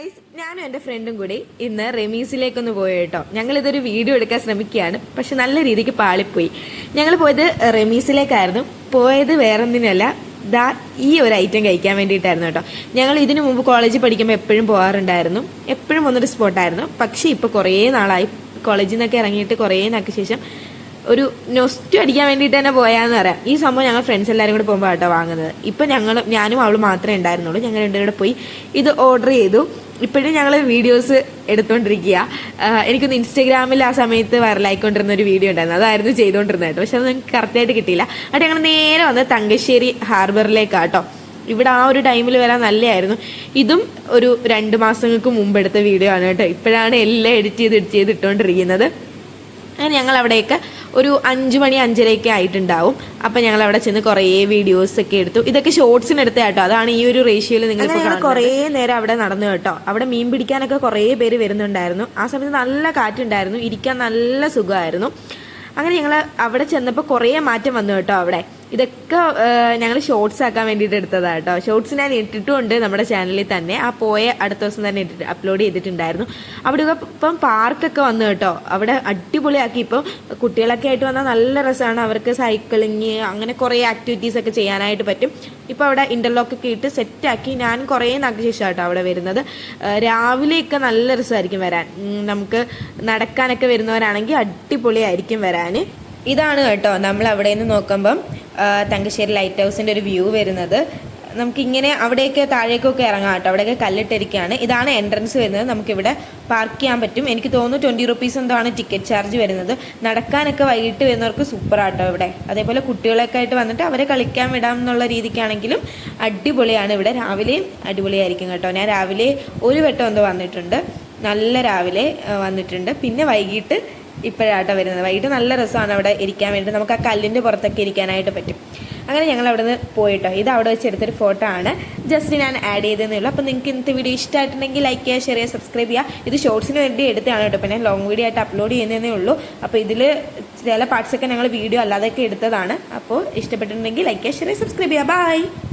Guys ഞാനും എന്റെ ഫ്രണ്ടും കൂടി ഇന്ന് റെമീസിലേക്കൊന്ന് പോയി കേട്ടോ. ഞങ്ങൾ ഇതൊരു വീഡിയോ എടുക്കാൻ ശ്രമിക്കുകയാണ്. പക്ഷെ നല്ല രീതിക്ക് പാളിപ്പോയി. ഞങ്ങൾ പോയത് റെമീസിലേക്കായിരുന്നു. പോയത് വേറൊന്നിനല്ല ദാ ഈ ഒരു ഐറ്റം കഴിക്കാൻ വേണ്ടിയിട്ടായിരുന്നു കേട്ടോ. ഞങ്ങൾ ഇതിനു മുമ്പ് കോളേജിൽ പഠിക്കുമ്പോൾ എപ്പോഴും പോകാറുണ്ടായിരുന്നു എപ്പോഴും വന്നൊരു സ്പോട്ടായിരുന്നു പക്ഷേ ഇപ്പോൾ കുറേ നാളായി. കോളേജിൽ നിന്നൊക്കെ ഇറങ്ങിയിട്ട് കുറേ നാൾക്ക് ശേഷം ഒരു നൊസ്റ്റു അടിക്കാൻ വേണ്ടിയിട്ട് തന്നെ പോയാന്ന് പറയാം. ഈ സംഭവം ഞങ്ങൾ ഫ്രണ്ട്സ് എല്ലാവരും കൂടെ പോകുമ്പോൾ കേട്ടോ വാങ്ങുന്നത്. ഇപ്പം ഞങ്ങൾ ഞാനും അവൾ മാത്രമേ ഉണ്ടായിരുന്നുള്ളൂ. ഞങ്ങൾ രണ്ടുകൂടെ പോയി ഇത് ഓർഡർ ചെയ്തു. ഇപ്പോഴും ഞങ്ങൾ വീഡിയോസ് എടുത്തുകൊണ്ടിരിക്കുക എനിക്കൊന്ന് ഇൻസ്റ്റഗ്രാമിൽ ആ സമയത്ത് വൈറലായിക്കൊണ്ടിരുന്ന ഒരു വീഡിയോ ഉണ്ടായിരുന്നു. അതായിരുന്നു ചെയ്തുകൊണ്ടിരുന്നത് കേട്ടോ പക്ഷെ അത് നിങ്ങൾക്ക് കറക്റ്റായിട്ട് കിട്ടിയില്ല. അത് ഞങ്ങൾ നേരെ വന്ന് തങ്കശ്ശേരി ഹാർബറിലേക്കാട്ടോ ഇവിടെ ആ ഒരു ടൈമിൽ വരാൻ നല്ലതായിരുന്നു ഇതും ഒരു രണ്ട് മാസങ്ങൾക്ക് മുമ്പ് എടുത്ത വീഡിയോ ആണ് കേട്ടോ. ഇപ്പോഴാണ് എല്ലാം എഡിറ്റ് ചെയ്ത് എഡിറ്റ് ചെയ്ത് ഇട്ടുകൊണ്ടിരിക്കുന്നത് അങ്ങനെ ഞങ്ങൾ അവിടെയൊക്കെ ഒരു അഞ്ചു മണി അഞ്ചരയൊക്കെ ആയിട്ടുണ്ടാവും. അപ്പം ഞങ്ങൾ അവിടെ ചെന്ന് കുറേ വീഡിയോസ് ഒക്കെ എടുത്തു. ഇതൊക്കെ ഷോർട്സിന് എടുത്ത കേട്ടോ. അതാണ് ഈ ഒരു റേഷ്യോയിൽ നിങ്ങൾ കുറേ നേരം അവിടെ നടന്നു കേട്ടോ. അവിടെ മീൻ പിടിക്കാനൊക്കെ കുറേ പേര് വരുന്നുണ്ടായിരുന്നു. ആ സമയത്ത് നല്ല കാറ്റുണ്ടായിരുന്നു. ഇരിക്കാൻ നല്ല സുഖമായിരുന്നു. അങ്ങനെ ഞങ്ങൾ അവിടെ ചെന്നപ്പോൾ കുറേ മാറ്റം വന്നു കേട്ടോ അവിടെ. ഇതൊക്കെ ഞങ്ങൾ ഷോർട്സ് ആക്കാൻ വേണ്ടിയിട്ട് എടുത്തതാണ് കേട്ടോ ഷോർട്സ് ഞാൻ ഇട്ടിട്ടുണ്ട് നമ്മുടെ ചാനലിൽ തന്നെ. ആ പോയ അടുത്ത ദിവസം തന്നെ ഇട്ടിട്ട് അപ്ലോഡ് ചെയ്തിട്ടുണ്ടായിരുന്നു. അവിടെ ഇപ്പം പാർക്കൊക്കെ വന്നു കേട്ടോ അവിടെ അടിപൊളിയാക്കി. ഇപ്പം കുട്ടികളൊക്കെ ആയിട്ട് വന്നാൽ നല്ല രസമാണ് അവർക്ക് സൈക്കിളിങ് അങ്ങനെ കുറേ ആക്ടിവിറ്റീസ് ഒക്കെ ചെയ്യാനായിട്ട് പറ്റും. ഇപ്പോൾ അവിടെ ഇന്റർലോക്ക് ഒക്കെ ഇട്ട് സെറ്റാക്കി ഞാൻ കുറേ നാൾക്ക് ശേഷം കേട്ടോ അവിടെ വരുന്നത്. രാവിലെയൊക്കെ നല്ല രസമായിരിക്കും വരാൻ. നമുക്ക് നടക്കാനൊക്കെ വരുന്നവരാണെങ്കിൽ അടിപൊളിയായിരിക്കും വരാൻ ഇതാണ് കേട്ടോ നമ്മൾ അവിടെ നിന്ന് നോക്കുമ്പം തങ്കശ്ശേരി ലൈറ്റ് ഹൗസിന്റെ ഒരു വ്യൂ വരുന്നത്. നമുക്കിങ്ങനെ അവിടെയൊക്കെ താഴേക്കൊക്കെ ഇറങ്ങാം കേട്ടോ. അവിടെയൊക്കെ കല്ലിട്ടിരിക്കുകയാണ്. ഇതാണ് എൻട്രൻസ് വരുന്നത്. നമുക്കിവിടെ പാർക്ക് ചെയ്യാൻ പറ്റും. എനിക്ക് തോന്നുന്നു ട്വന്റി റുപ്പീസ് എന്താണ് ടിക്കറ്റ് ചാർജ് വരുന്നത്. നടക്കാനൊക്കെ വൈകിട്ട് വരുന്നവർക്ക് സൂപ്പർ ആട്ടോ ഇവിടെ. അതേപോലെ കുട്ടികളൊക്കെ ആയിട്ട് വന്നിട്ട് അവരെ കളിക്കാൻ വിടാം എന്നുള്ള രീതിക്കാണെങ്കിലും അടിപൊളിയാണ് ഇവിടെ. രാവിലെയും അടിപൊളിയായിരിക്കും കേട്ടോ. ഞാൻ രാവിലെ ഒരു വട്ടം എന്തോ വന്നിട്ടുണ്ട്. നല്ല രാവിലെ വന്നിട്ടുണ്ട്. പിന്നെ വൈകിട്ട് ഇപ്പോഴാട്ടോ വരുന്നത്. വൈകിട്ട് നല്ല രസമാണ് അവിടെ ഇരിക്കാൻ വേണ്ടി നമുക്ക് ആ കല്ലിന്റെ പുറത്തൊക്കെ ഇരിക്കാനായിട്ട് പറ്റും. അങ്ങനെ ഞങ്ങൾ അവിടെ നിന്ന് പോയിട്ടോ. ഇത് അവിടെ വെച്ച് എടുത്തൊരു ഫോട്ടോ ആണ്. ജസ്റ്റ് ഞാൻ ആഡ് ചെയ്തതെന്നേ ഉള്ളൂ അപ്പോൾ നിങ്ങൾക്ക് ഇന്നത്തെ വീഡിയോ ഇഷ്ടമായിട്ടുണ്ടെങ്കിൽ ലൈക്ക് ചെയ്യുക ഷെയർ ചെയ്യുക സബ്സ്ക്രൈബ് ചെയ്യുക. ഇത് ഷോർട്സിന് വേണ്ടി എടുത്തതാണ് കേട്ടോ. പിന്നെ ലോങ് വീഡിയോ ആയിട്ട് അപ്ലോഡ് ചെയ്യുന്നതേ ഉള്ളൂ. അപ്പോൾ ഇതിൽ ചില പാർട്സൊക്കെ ഞങ്ങൾ വീഡിയോ അല്ലാതെയൊക്കെ എടുത്തതാണ്. അപ്പോൾ ഇഷ്ടപ്പെട്ടിട്ടുണ്ടെങ്കിൽ ലൈക്ക് ചെയ്യുക ഷെയർ ചെയ്യുക സബ്സ്ക്രൈബ് ചെയ്യുക. ബൈ